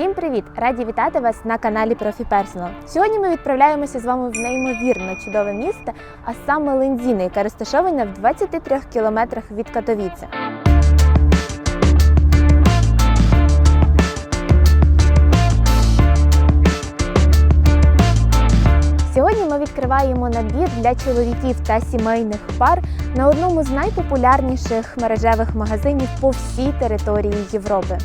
Всім привіт! Раді вітати вас на каналі ProfiPersonal. Сьогодні ми відправляємося з вами в неймовірно чудове місто, а саме Лензіне, яке розташоване в 23 кілометрах від Катовіце. Сьогодні ми відкриваємо набір для чоловіків та сімейних пар на одному з найпопулярніших мережевих магазинів по всій території Європи.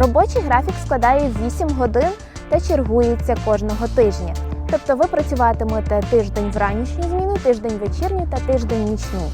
Робочий графік складає 8 годин та чергується кожного тижня. Тобто ви працюватимете тиждень вранішню зміну, тиждень вечірню та тиждень нічну.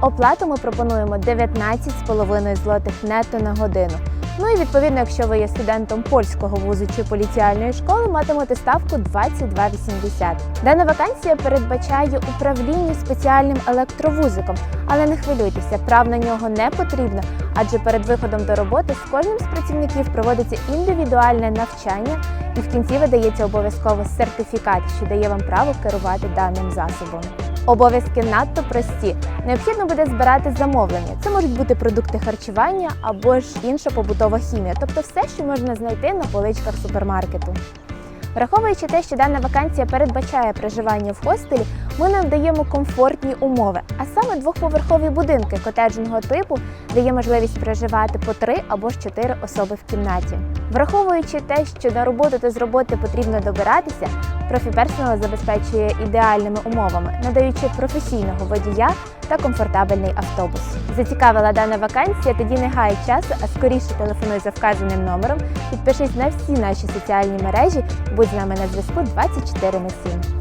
Оплату ми пропонуємо 19,5 злотих нетто на годину. Ну і відповідно, якщо ви є студентом польського вузу чи поліціальної школи, матимете ставку 22,80. Дана вакансія передбачає управління спеціальним електровузиком, але не хвилюйтеся, прав на нього не потрібно, адже перед виходом до роботи з кожним з працівників проводиться індивідуальне навчання, і в кінці видається обов'язково сертифікат, що дає вам право керувати даним засобом. Обов'язки надто прості. Необхідно буде збирати замовлення. Це можуть бути продукти харчування або ж інша побутова хімія, тобто все, що можна знайти на поличках супермаркету. Враховуючи те, що дана вакансія передбачає проживання в хостелі, ми нам даємо комфортні умови, а саме двохповерхові будинки котеджного типу дає можливість проживати по три або ж чотири особи в кімнаті. Враховуючи те, що на роботу та з роботи потрібно добиратися, профіперсонал забезпечує ідеальними умовами, надаючи професійного водія та комфортабельний автобус. Зацікавила дана вакансія? Тоді не гай часу, а скоріше телефонуй за вказаним номером, підпишись на всі наші соціальні мережі, будь з нами на зв'язку 24 на 7.